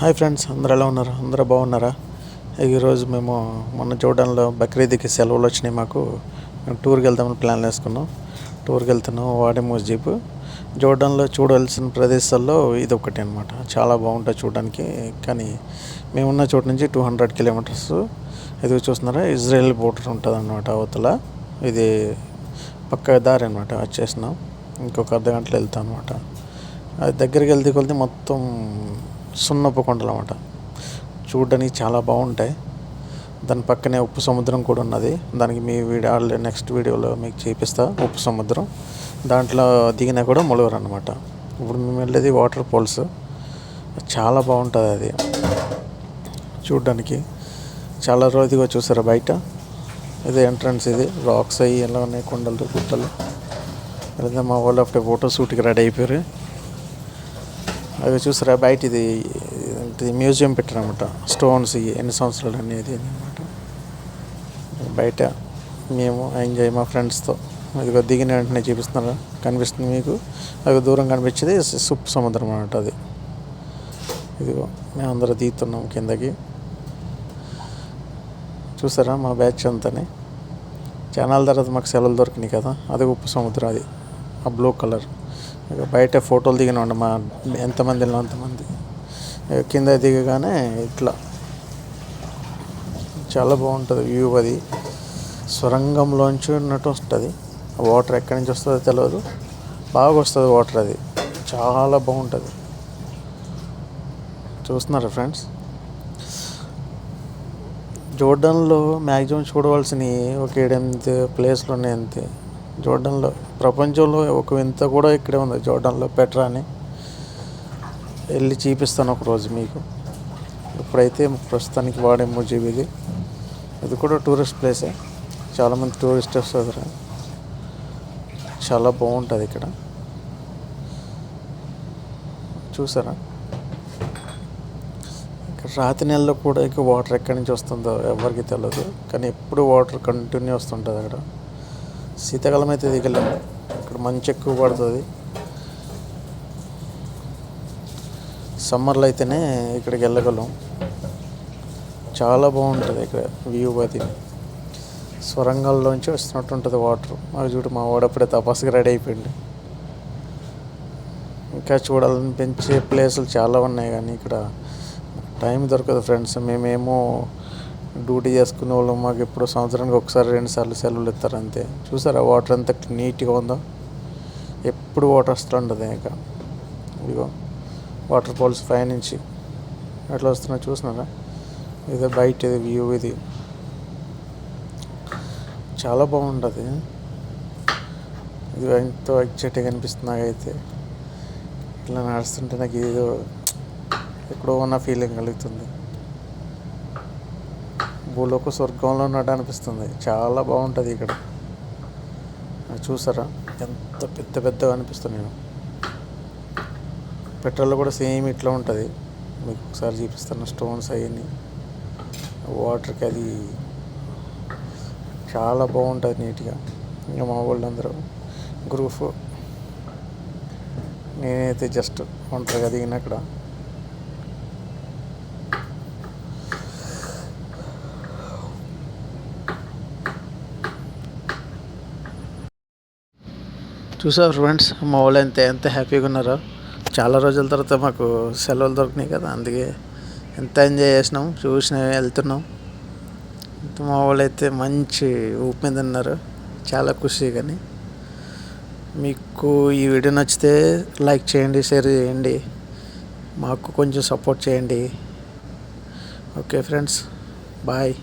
Hi friends అందరు ఎలా ఉన్నారు? అందరూ బాగున్నారా? ఈరోజు మేము మొన్న చూడడంలో బక్రీద్కి సెలవులు వచ్చినాయి మాకు. మేము టూర్కి వెళ్దామని ప్లాన్ వేసుకున్నాం. టూర్కి వెళ్తున్నాం వాడే జీప్. చూడడంలో చూడవలసిన ప్రదేశాల్లో ఇది ఒకటి అనమాట చాలా బాగుంటుంది చూడడానికి కానీ మేమున్న చోటు నుంచి టూ హండ్రెడ్ కిలోమీటర్స్. ఇది చూస్తున్నారా? ఇజ్రాయెల్ బోర్డర్ ఉంటుంది అనమాట అవతల. ఇది పక్క దారి అనమాట వచ్చేసినాం. ఇంకొక అర్ధ గంటలో వెళ్తాం అనమాట అది దగ్గరికి వెళ్తే కొలితే మొత్తం సున్నపు కొండలు అనమాట చూడడానికి చాలా బాగుంటాయి. దాని పక్కనే ఉప్పు సముద్రం కూడా ఉన్నది. దానికి మీ వీడియో నెక్స్ట్ వీడియోలో మీకు చూపిస్తా ఉప్పు సముద్రం. దాంట్లో దిగినా కూడా ములవరు అనమాట ఇప్పుడు మేము వెళ్ళేది వాటర్ ఫాల్స్. చాలా బాగుంటుంది అది. చూడడానికి చాలా రోజుగా చూసారా బయట? ఇది ఎంట్రన్స్ ఇది. రాక్స్ అయ్యి ఎలా ఉన్నాయి కొండలు గుట్టలు. లేదా మా వాళ్ళు అప్పుడే ఫోటో షూట్కి రెడీ అయిపోయారు. అవి చూసారా? బయట ఇది మ్యూజియం పెట్టారనమాట స్టోన్స్ ఇవి ఎన్ని సంవత్సరాలు అనేది అనమాట బయట మేము ఎంజాయ్ మా ఫ్రెండ్స్తో. అదిగో దిగిన వెంటనే చూపిస్తున్నారు? కనిపిస్తుంది మీకు. అది దూరం కనిపించేది సుప్ సముద్రం అనమాట అది. ఇదిగో మేము అందరూ దిగుతున్నాం కిందకి. చూసారా మా బ్యాచ్ అంతానే? చానాల తర్వాత మాకు సెలవులు దొరికినాయి కదా. అది ఉప్పు సముద్రం అది. ఆ బ్లూ కలర్. బయట ఫోటోలు దిగినండి మా ఎంతమంది వెళ్ళినా అంతమంది. ఇక కింద దిగగానే ఇట్లా. చాలా బాగుంటుంది వ్యూ అది. సొరంగంలోంచి ఉన్నట్టు వస్తుంది. వాటర్ ఎక్కడి నుంచి వస్తుందో తెలియదు బాగా వస్తుంది వాటర్ అది. చాలా బాగుంటుంది. చూస్తున్నారా ఫ్రెండ్స్? జోర్డన్లో మ్యాక్సిమం చూడవలసినవి ఒక ఏడెనిమిది ప్లేస్లు ఉన్నాయి అంతే. జోర్డన్లో ప్రపంచంలో ఒక వింత కూడా ఇక్కడే ఉంది జోర్డన్లో పెట్రా అని. వెళ్ళి చూపిస్తాను ఒకరోజు మీకు. ఇప్పుడైతే ప్రస్తుతానికి వాడే మూజీబ్ ఇది. ఇది కూడా టూరిస్ట్ ప్లేసే. చాలామంది టూరిస్ట్ వస్తారు. చాలా బాగుంటుంది ఇక్కడ. చూసారా? ఇక్కడ రాతి నెలలో కూడా ఇక వాటర్ ఎక్కడి నుంచి వస్తుందో ఎవరికి తెలియదు కానీ ఎప్పుడు వాటర్ కంటిన్యూ వస్తుంటుంది అక్కడ. శీతాకాలం అయితే దిగలేము. ఇక్కడ మంచి ఎక్కువ పడుతుంది. సమ్మర్లో అయితేనే ఇక్కడికి వెళ్ళగలం. చాలా బాగుంటుంది ఇక్కడ వ్యూ అది స్వరంగాల్లోంచి వస్తున్నట్టు ఉంటుంది వాటర్. మాకు చూడు మా వాడప్పుడే తపస్సుగా రెడీ అయిపోయింది ఇంకా చూడాలనిపించే ప్లేసులు చాలా ఉన్నాయి కానీ ఇక్కడ టైం దొరకదు ఫ్రెండ్స్. మేమేమో డ్యూటీ చేసుకునే వాళ్ళు. మాకు ఎప్పుడు సంవత్సరానికి ఒకసారి రెండు సార్లు సెలవులు ఇస్తారు అంతే. చూసారా? వాటర్ అంతా నీట్గా ఉందో? ఎప్పుడు వాటర్ వస్తుంటుంది ఇంకా. ఇదిగో వాటర్ ఫాల్స్ పై నుంచి ఎట్లా వస్తున్నా చూసినారా? ఇది బయట ఇది వ్యూ ఇది. చాలా బాగుంటుంది. ఇది ఎంతో ఎక్సైటింగ్ అనిపిస్తుంది నాకైతే. ఇట్లా నడుస్తుంటే నాకు ఏదో ఎక్కడో ఉన్న ఫీలింగ్ కలుగుతుంది. భూలోక స్వర్గంలో ఉన్నట్టు అనిపిస్తుంది చాలా బాగుంటుంది ఇక్కడ. చూసారా? ఎంత పెద్ద పెద్దగా అనిపిస్తుంది నేను. పెట్రోల్ కూడా సేమ్ ఇట్లా ఉంటుంది. మీకు ఒకసారి చూపిస్తాను స్టోన్స్ అవన్నీ. వాటర్కి అది చాలా బాగుంటుంది నీట్గా. ఇంకా మా వాళ్ళందరూ గ్రూప్ నేనైతే జస్ట్ ఒంటరిగా దిగిన అక్కడ చూసారు ఫ్రెండ్స్ మా వాళ్ళు ఎంత ఎంత హ్యాపీగా ఉన్నారో. చాలా రోజుల తర్వాత మాకు సెలవులు దొరికినాయి కదా అందుకే ఎంత ఎంజాయ్ చేసినాం చూసిన వెళ్తున్నాం. మా వాళ్ళు అయితే మంచి ఊపి మీద ఉన్నారు చాలా ఖుషి కానీ. మీకు ఈ వీడియో నచ్చితే లైక్ చేయండి షేర్ చేయండి మాకు కొంచెం సపోర్ట్ చేయండి. Okay friends bye.